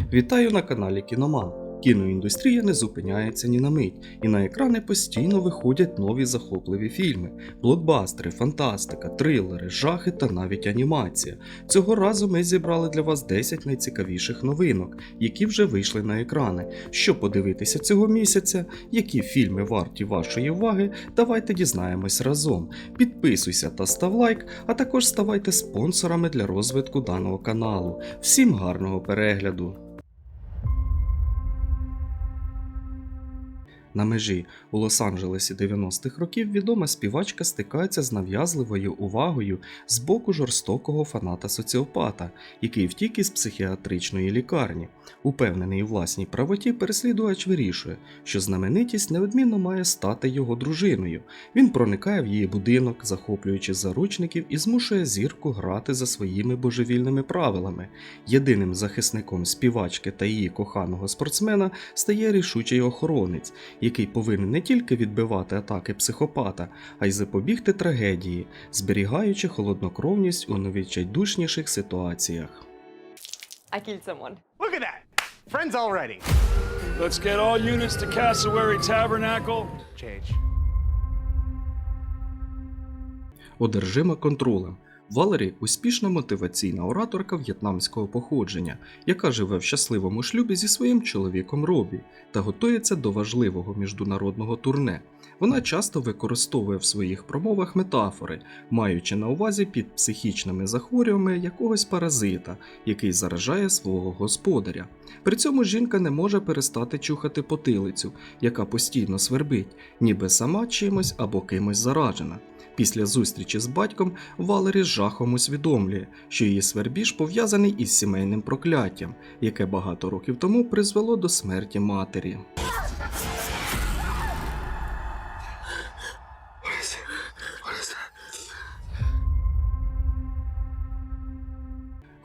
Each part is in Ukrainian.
Вітаю на каналі Кіноман. Кіноіндустрія не зупиняється ні на мить, і на екрани постійно виходять нові захопливі фільми, блокбастери, фантастика, трилери, жахи та навіть анімація. Цього разу ми зібрали для вас 10 найцікавіших новинок, які вже вийшли на екрани. Що подивитися цього місяця, які фільми варті вашої уваги, давайте дізнаємось разом. Підписуйся та став лайк, а також ставайте спонсорами для розвитку даного каналу. Всім гарного перегляду! На межі у Лос-Анджелесі 90-х років відома співачка стикається з нав'язливою увагою з боку жорстокого фаната-соціопата, який втік із психіатричної лікарні. Упевнений у власній правоті, переслідувач вирішує, що знаменитість неодмінно має стати його дружиною. Він проникає в її будинок, захоплюючи заручників і змушує зірку грати за своїми божевільними правилами. Єдиним захисником співачки та її коханого спортсмена стає рішучий охоронець, який повинен не тільки відбивати атаки психопата, а й запобігти трагедії, зберігаючи холоднокровність у найвідчайдушніших ситуаціях. I killed someone. Look at that! Friends already. Let's get all units to Cassowary Tabernacle. Change. Одержима контролем. Валері успішна мотиваційна ораторка в'єтнамського походження, яка живе в щасливому шлюбі зі своїм чоловіком Робі та готується до важливого міжнародного турне. Вона часто використовує в своїх промовах метафори, маючи на увазі під психічними захворюваннями якогось паразита, який заражає свого господаря. При цьому жінка не може перестати чухати потилицю, яка постійно свербить, ніби сама чимось або кимось заражена. Після зустрічі з батьком Валері з жахом усвідомлює, що її свербіж пов'язаний із сімейним прокляттям, яке багато років тому призвело до смерті матері.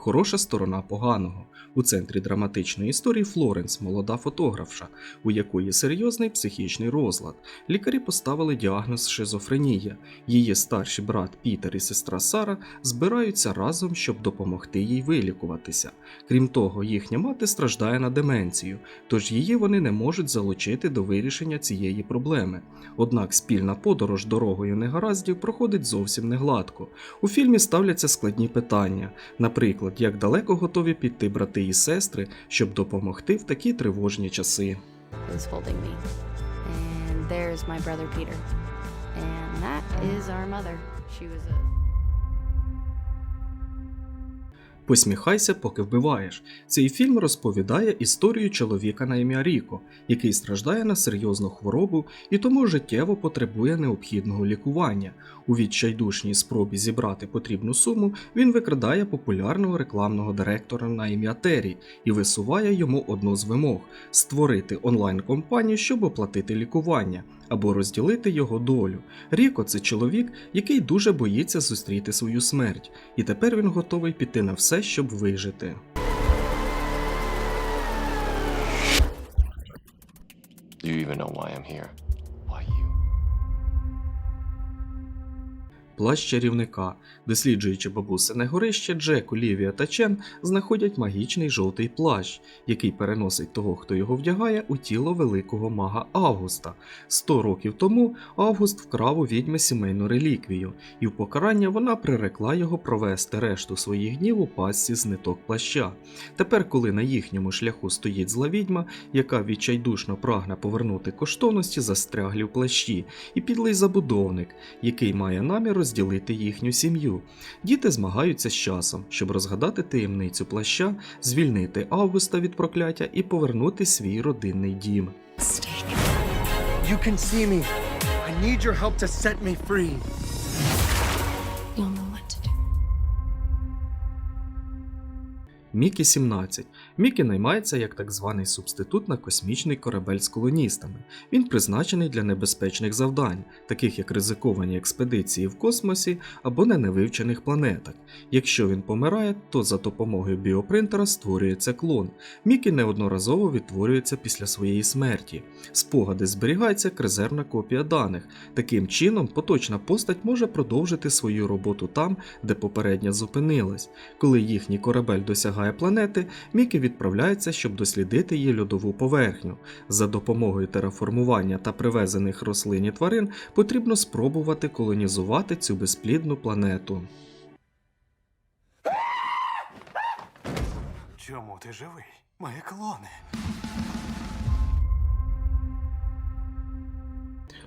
Хороша сторона поганого. У центрі драматичної історії Флоренс, молода фотографша, у якої серйозний психічний розлад. Лікарі поставили діагноз шизофренія. Її старший брат Пітер і сестра Сара збираються разом, щоб допомогти їй вилікуватися. Крім того, їхня мати страждає на деменцію, тож її вони не можуть залучити до вирішення цієї проблеми. Однак спільна подорож дорогою негараздів проходить зовсім не гладко. У фільмі ставляться складні питання, наприклад, як далеко готові піти брати і сестри, щоб допомогти в такі тривожні часи. And there's my brother Peter. And that is our mother. She was a Посміхайся, поки вбиваєш. Цей фільм розповідає історію чоловіка на ім'я Ріко, який страждає на серйозну хворобу і тому життєво потребує необхідного лікування. У відчайдушній спробі зібрати потрібну суму він викрадає популярного рекламного директора на ім'я Террі і висуває йому одну з вимог створити онлайн-компанію, щоб оплатити лікування або розділити його долю. Ріко це чоловік, який дуже боїться зустріти свою смерть, і тепер він готовий піти на все, щоб вижити. Do you even know why I'm here? Плащ чарівника, досліджуючи бабусине горище, Джек, Олівія та Чен знаходять магічний жовтий плащ, який переносить того, хто його вдягає, у тіло великого мага Августа. Сто років тому Август вкрав у відьми сімейну реліквію, і в покарання вона прирекла його провести решту своїх днів у пастці з ниток плаща. Тепер, коли на їхньому шляху стоїть зла відьма, яка відчайдушно прагне повернути коштовності застряглі в плащі, і підлий забудовник, який має намір розділити їхню сім'ю. Діти змагаються з часом, щоб розгадати таємницю плаща, звільнити Августа від прокляття і повернути свій родинний дім. You can see me. I need your help to set me free. Мікі 17. Мікі наймається як так званий субститут на космічний корабель з колоністами. Він призначений для небезпечних завдань, таких як ризиковані експедиції в космосі або на невивчених планетах. Якщо він помирає, то за допомогою біопринтера створюється клон. Мікі неодноразово відтворюється після своєї смерті. Спогади зберігаються як копія даних. Таким чином, поточна постать може продовжити свою роботу там, де попередня зупинилась. Коли їхній корабель досягає досягає планети, Мікі відправляється, щоб дослідити її льодову поверхню. За допомогою тераформування та привезених рослин і тварин потрібно спробувати колонізувати цю безплідну планету. Чому ти живий? Мої клони.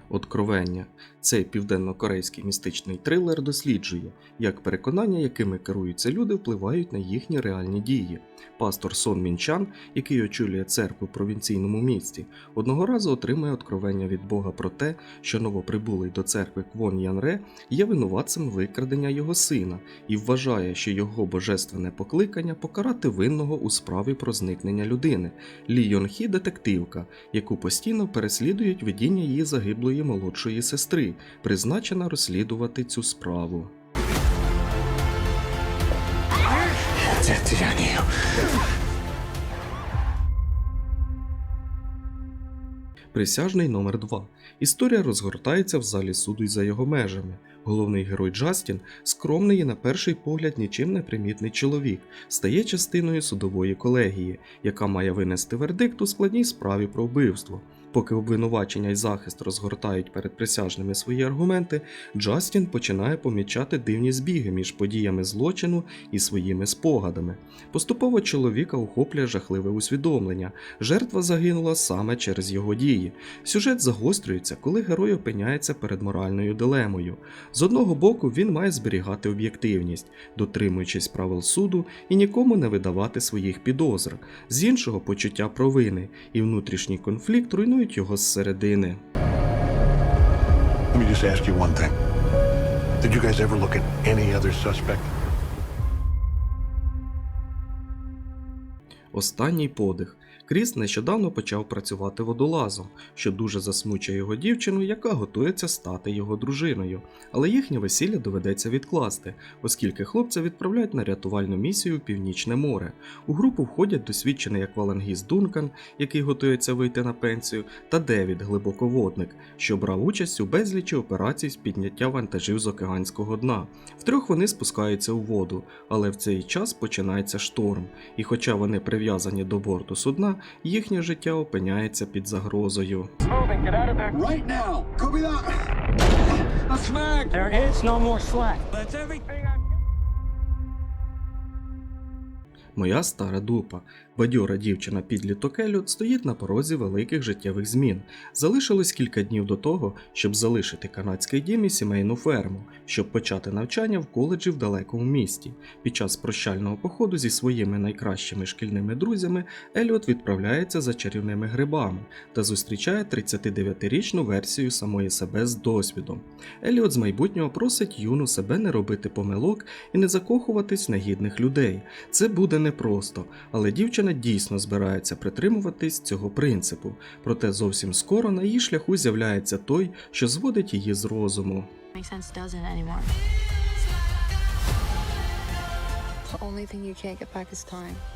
Откровення. Цей південно-корейський містичний трилер досліджує, як переконання, якими керуються люди, впливають на їхні реальні дії. Пастор Сон Мінчан, який очолює церкву в провінційному місті, одного разу отримує откровення від Бога про те, що новоприбулий до церкви Квон Янре є винуватцем викрадення його сина і вважає, що його божественне покликання покарати винного у справі про зникнення людини. Лі Йон Хі детективка, яку постійно переслідують видіння її загиблої молодшої сестри, призначена розслідувати цю справу. Це тиранію. Присяжний номер 2 Історія розгортається в залі суду й за його межами. Головний герой Джастін, скромний і на перший погляд нічим не примітний чоловік, стає частиною судової колегії, яка має винести вердикт у складній справі про вбивство. Поки обвинувачення й захист розгортають перед присяжними свої аргументи, Джастін починає помічати дивні збіги між подіями злочину і своїми спогадами. Поступово чоловіка охоплює жахливе усвідомлення. Жертва загинула саме через його дії. Сюжет загострюється, коли герой опиняється перед моральною дилемою. З одного боку, він має зберігати об'єктивність, дотримуючись правил суду і нікому не видавати своїх підозр. З іншого почуття провини і внутрішній конфлікт руйнують його зсередини. Let me just ask you one thing. Did you guys ever look at any other suspect? Останній подих. Кріс нещодавно почав працювати водолазом, що дуже засмучує його дівчину, яка готується стати його дружиною. Але їхнє весілля доведеться відкласти, оскільки хлопця відправляють на рятувальну місію в Північне море. У групу входять досвідчений аквалангіст Дункан, який готується вийти на пенсію, та Девід, глибоководник, що брав участь у безлічі операцій з підняття вантажів з океанського дна. Втрьох вони спускаються у воду, але в цей час починається шторм, і хоча вони прив'язані до борту судна, їхнє життя опиняється під загрозою. Right now! Copy that! A smack! There is no more slack. That's everything I Моя стара дупа. Бадьора дівчина підліток Еліот стоїть на порозі великих життєвих змін. Залишилось кілька днів до того, щоб залишити канадський дім і сімейну ферму, щоб почати навчання в коледжі в далекому місті. Під час прощального походу зі своїми найкращими шкільними друзями Еліот відправляється за чарівними грибами та зустрічає 39-річну версію самої себе з досвідом. Еліот з майбутнього просить юну себе не робити помилок і не закохуватись в негідних людей. Це буде непросто, але дівчина дійсно збирається притримуватись цього принципу. Проте зовсім скоро на її шляху з'являється той, що зводить її з розуму. The only thing you can't get back is time.